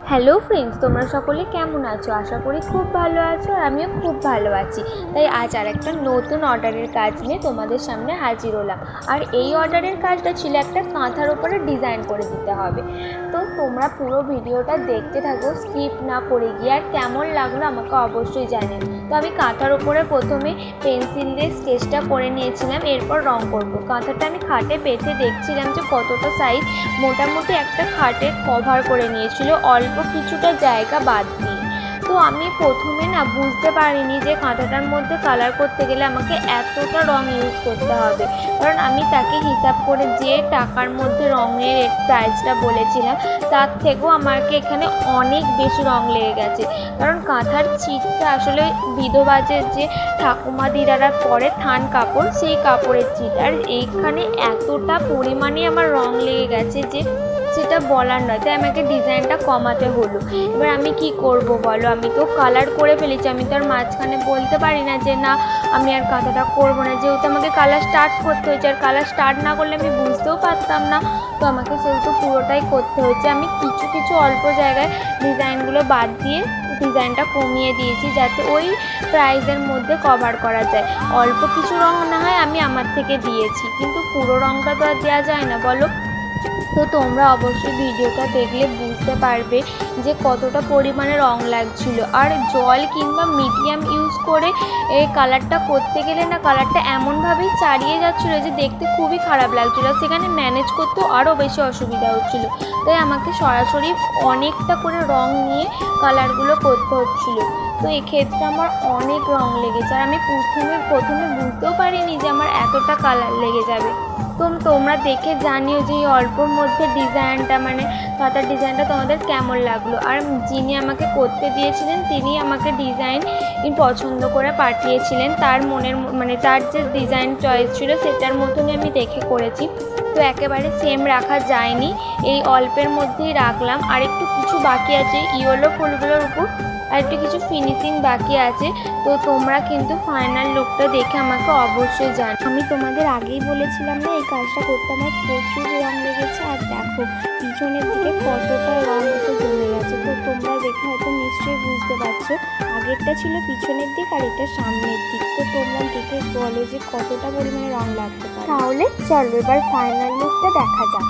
Hello friends তোমরা সকলে কেমন আছো? আশা করি খুব ভালো আছো আর আমিও খুব ভালো আছি। তাই আজ আর একটা নতুন অর্ডারের কাজ নিয়ে তোমাদের সামনে হাজির হলাম। আর এই অর্ডারের কাজটা ছিল একটা কাঁথার উপরে ডিজাইন করে দিতে হবে। তো তোমরা পুরো ভিডিওটা দেখতে থাকো স্কিপ না করে গিয়ে, আর কেমন লাগল আমাকে অবশ্যই জানিও। তো আমি কাঁথার উপরে প্রথমে পেন্সিল দিয়ে স্কেচটা করে নিয়েছিলাম, এরপর রং করব। কাঁথাটা আমি খাটে পেতে দেখছিলাম যে কতটা সাইজ মোটামুটি একটা খাটে কভার করে নিয়েছিল অল্প কিছুটা জায়গা বাদ দিয়ে। তো আমি প্রথমে না বুঝতে পারিনি যে কাঁথাটার মধ্যে কালার করতে গেলে আমাকে এতটা রং ইউজ করতে হবে। কারণ আমি তাকে হিসাব করে যে টাকার মধ্যে রঙের প্রাইসটা বলেছিলাম, তার থেকেও আমাকে এখানে অনেক বেশি রং লেগে গেছে। কারণ কাঁথার ছিটটা আসলে বিধবাজের যে ঠাকুমা দিদারা পরে থান কাপড়, সেই কাপড়ের ছিট। আর এইখানে এতটা পরিমাণে আমার রং লেগে গেছে যে, সেটা বলার নয়। তাই আমাকে ডিজাইনটা কমাতে হলো। এবার আমি কি করব বলো? আমি তো কালার করে ফেলেছি, আমি তো আর মাঝখানে বলতে পারি না যে না, আমি আর কাঁথাটা করব না। যেহেতু আমাকে কালার স্টার্ট করতে হয়েছে, আর কালার স্টার্ট না করলে আমি বুঝতেও পারতাম না। তো আমাকে সেহেতু পুরোটাই করতে হয়েছে। আমি কিছু কিছু অল্প জায়গায় ডিজাইনগুলো বাদ দিয়ে ডিজাইনটা কমিয়ে দিয়েছি, যাতে ওই প্রাইজের মধ্যে কভার করা যায়। অল্প কিছু রঙ না হয়, আমি আমার থেকে দিয়েছি। কিন্তু পুরো রঙটা তো আর দেওয়া যায় না, বলো? তো তোমরা অবশ্যই ভিডিওটা দেখলে বুঝতে পারবে যে কতটা পরিমাণে রং লাগছিল। আর জল কিংবা মিডিয়াম ইউজ করে এই কালারটা করতে গেলে না কালারটা এমনভাবেই চারিয়ে যাচ্ছিল যে দেখতে খুবই খারাপ লাগছিল সেখানে ম্যানেজ করতেও আরও বেশি অসুবিধা হচ্ছিল। তাই আমাকে সরাসরি অনেকটা করে রং নিয়ে কালারগুলো করতে হচ্ছিল। তো এক্ষেত্রে আমার অনেক রং লেগেছে। আর আমি প্রথমে প্রথমে বুঝতেও পারিনি যে আমার এতটা কালার লেগে যাবে। তো তোমরা দেখে জানিও যে এই অল্পর মধ্যে ডিজাইনটা মানে কাঁথার ডিজাইনটা তোমাদের কেমন লাগল। আর যিনি আমাকে করতে দিয়েছিলেন তিনি আমাকে ডিজাইন পছন্দ করে পাঠিয়েছিলেন। তার মনের মানে তার যে ডিজাইন চয়েস ছিল, সেটার মতনই আমি দেখে করেছি। তো একেবারে সেম রাখা যায়নি। এই অল্পের মধ্যেই রাখলাম। আর একটু কিছু বাকি আছে, ইয়েলো ফুলগুলোর উপর। আর একটু কিছু ফিনিশিং বাকি আছে, তো তোমরা কিন্তু ফাইনাল লুকটা দেখে আমাকে অবশ্যই জান আমি তোমাদের আগেই বলেছিলাম না, এই কাজটা করতে আমার প্রচুর রং লেগেছে, আর দেখো, পিছনের দিকে কতটা রং এসে জমে গেছে, তো তোমরা দেখে হয়তো নিশ্চয়ই বুঝতে পারছ, আগেরটা ছিল পিছনের দিক আর এটা সামনের দিক, তো তোমরা দেখে বলো যে কতটা পরিমাণে রং লাগতে পারে। তাহলে চলো এবার ফাইনাল লুকটা দেখা যাক।